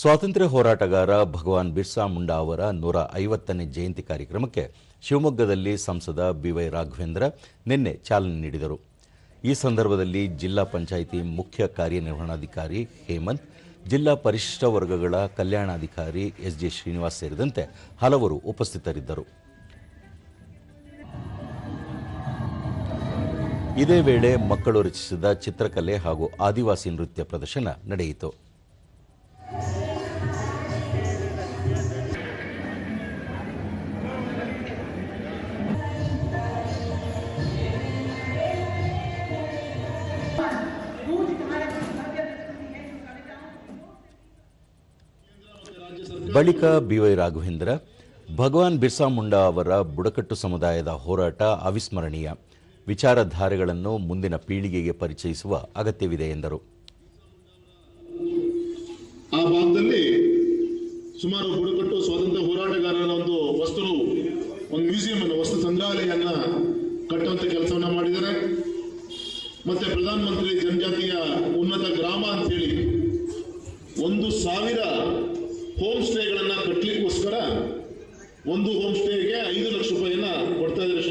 ಸ್ವಾತಂತ್ರ್ಯ ಹೋರಾಟಗಾರ ಭಗವಾನ್ ಬಿರ್ಸಾ ಮುಂಡಾ ಅವರ ನೂರ ಐವತ್ತನೇ ಜಯಂತಿ ಕಾರ್ಯಕ್ರಮಕ್ಕೆ ಶಿವಮೊಗ್ಗದಲ್ಲಿ ಸಂಸದ ಬಿವೈ ರಾಘವೇಂದ್ರ ನಿನ್ನೆ ಚಾಲನೆ ನೀಡಿದರು. ಈ ಸಂದರ್ಭದಲ್ಲಿ ಜಿಲ್ಲಾ ಪಂಚಾಯಿತಿ ಮುಖ್ಯ ಕಾರ್ಯನಿರ್ವಹಣಾಧಿಕಾರಿ ಹೇಮಂತ್, ಜಿಲ್ಲಾ ಪರಿಶಿಷ್ಟ ವರ್ಗಗಳ ಕಲ್ಯಾಣಾಧಿಕಾರಿ ಎಸ್ ಜೆ ಶ್ರೀನಿವಾಸ್ ಸೇರಿದಂತೆ ಹಲವರು ಉಪಸ್ಥಿತರಿದ್ದರು. ಇದೇ ವೇಳೆ ಮಕ್ಕಳು ರಚಿಸಿದ ಚಿತ್ರಕಲೆ ಹಾಗೂ ಆದಿವಾಸಿ ನೃತ್ಯ ಪ್ರದರ್ಶನ ನಡೆಯಿತು. ಬಳಿಕ ಬಿವೈ ರಾಘವೇಂದ್ರ, ಭಗವಾನ್ ಬಿರ್ಸಾ ಮುಂಡಾ ಅವರ ಬುಡಕಟ್ಟು ಸಮುದಾಯದ ಹೋರಾಟ ಅವಿಸ್ಮರಣೀಯ. ವಿಚಾರಧಾರೆಗಳನ್ನು ಮುಂದಿನ ಪೀಳಿಗೆಗೆ ಪರಿಚಯಿಸುವ ಅಗತ್ಯವಿದೆ ಎಂದರು. ಆ ಭಾಗದಲ್ಲಿ ಸುಮಾರು ಬುಡಕಟ್ಟು ಸ್ವಾತಂತ್ರ್ಯ ಹೋರಾಟಗಾರರ ಒಂದು ವಸ್ತು ಒಂದು ಮ್ಯೂಸಿಯಂ ಅನ್ನು, ವಸ್ತು ಸಂಗ್ರಹಾಲಯನ್ನ ಕಟ್ಟುವಂತ ಕೆಲಸವನ್ನ ಮಾಡಿದ್ದಾರೆ. ಮತ್ತೆ ಪ್ರಧಾನಮಂತ್ರಿ ಜನಜಾತಿಯ ಉನ್ನತ ಗ್ರಾಮ ಅಂತ ಹೇಳಿ, ಒಂದು ಸಾವಿರ ಒಂದು ಹೋಮ್ ಸ್ಟೇಗೆ ಐದು ಲಕ್ಷ ರೂಪಾಯಿಯನ್ನ ಕೊಡ್ತಾ ಇದ್ದಾರೆ